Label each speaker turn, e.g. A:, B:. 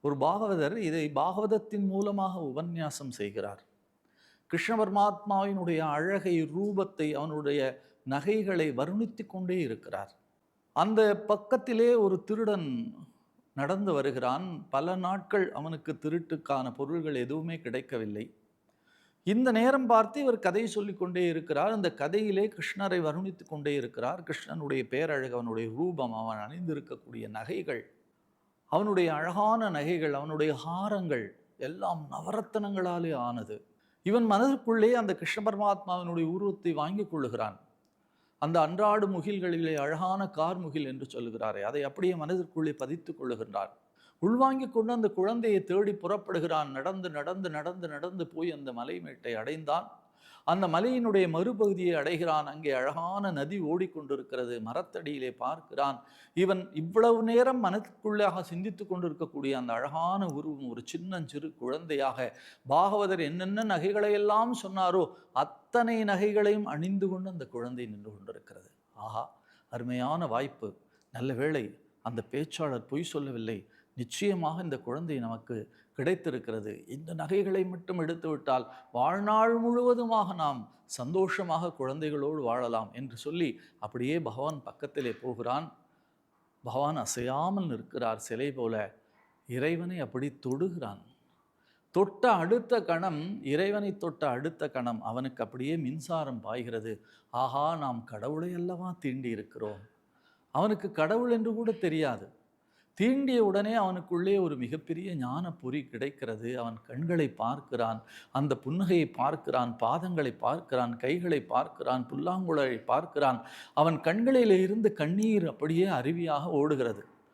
A: ஒரு பாகவதர் இதை பாகவதத்தின் மூலமாக உபன்யாசம் செய்கிறார். கிருஷ்ண பரமாத்மாவினுடைய அழகை ரூபத்தை அவனுடைய நகைகளை வர்ணித்து கொண்டே இருக்கிறார். அந்த பக்கத்திலே ஒரு திருடன் நடந்து வருகிறான். பல நாட்கள் அவனுக்கு திருட்டுக்கான பொருள்கள் எதுவுமே கிடைக்கவில்லை. இந்த நேரம் பார்த்து இவர் கதை சொல்லிக்கொண்டே இருக்கிறார். அந்த கதையிலே கிருஷ்ணரை வருணித்து கொண்டே இருக்கிறார். கிருஷ்ணனுடைய பேரழகு அவனுடைய ரூபம் அவன் அணிந்திருக்கக்கூடிய நகைகள் அவனுடைய அழகான நகைகள் அவனுடைய ஹாரங்கள் எல்லாம் நவரத்தனங்களாலே ஆனது. இவன் மனதிற்குள்ளே அந்த கிருஷ்ண பரமாத்மாவினுடைய உருவத்தை வாங்கிக் கொள்ளுகிறான். அந்த அன்றாடு முகில்களிலே அழகான கார் முகில் என்று சொல்லுகிறாரே அதை அப்படியே மனதிற்குள்ளே பதித்துக் கொள்ளுகின்றான். உள்வாங்கிக் கொண்டு அந்த குழந்தையை தேடி புறப்படுகிறான். நடந்து நடந்து நடந்து நடந்து போய் அந்த மலைமேட்டை அடைந்தான். அந்த மலையினுடைய மறுபகுதியை அடைகிறான். அங்கே அழகான நதி ஓடிக்கொண்டிருக்கிறது. மரத்தடியிலே பார்க்கிறான். இவன் இவ்வளவு நேரம் மனத்துக்குள்ளாக சிந்தித்து கொண்டிருக்கக்கூடிய அந்த அழகான உருவம் ஒரு சின்னஞ்சிறு குழந்தையாக பாகவதர் என்னென்ன நகைகளையெல்லாம் சொன்னாரோ அத்தனை நகைகளையும் அணிந்து கொண்டு அந்த குழந்தை நின்று கொண்டிருக்கிறது. ஆஹா அருமையான வாய்ப்பு. நல்ல வேளை அந்த பேச்சாளர் பொய் சொல்லவில்லை. நிச்சயமாக இந்த குழந்தை நமக்கு கிடைத்திருக்கிறது. இந்த நகைகளை மட்டும் எடுத்துவிட்டால் வாழ்நாள் முழுவதுமாக நாம் சந்தோஷமாக குழந்தைகளோடு வாழலாம் என்று சொல்லி அப்படியே பகவான் பக்கத்திலே போகிறான். பகவான் அசையாமல் நிற்கிறார் சிலை போல. இறைவனை அப்படி தொடுகிறான். தொட்ட அடுத்த கணம் இறைவனை தொட்ட அடுத்த கணம் அவனுக்கு அப்படியே மின்சாரம் பாய்கிறது. ஆஹா நாம் கடவுளை அல்லவா தீண்டி இருக்கிறோம் அவனுக்கு கடவுள் என்று கூட தெரியாது. தீண்டிய உடனே அவனுக்குள்ளே ஒரு மிகப்பெரிய ஞான பொறி கிடைக்கிறது. அவன் கண்களை பார்க்கிறான் அந்த புன்னகையை பார்க்கிறான் பாதங்களை பார்க்கிறான் கைகளை பார்க்கிறான் புல்லாங்குழலை பார்க்கிறான். அவன் கண்களில் இருந்து கண்ணீர் அப்படியே அருவியாக ஓடுகிறது.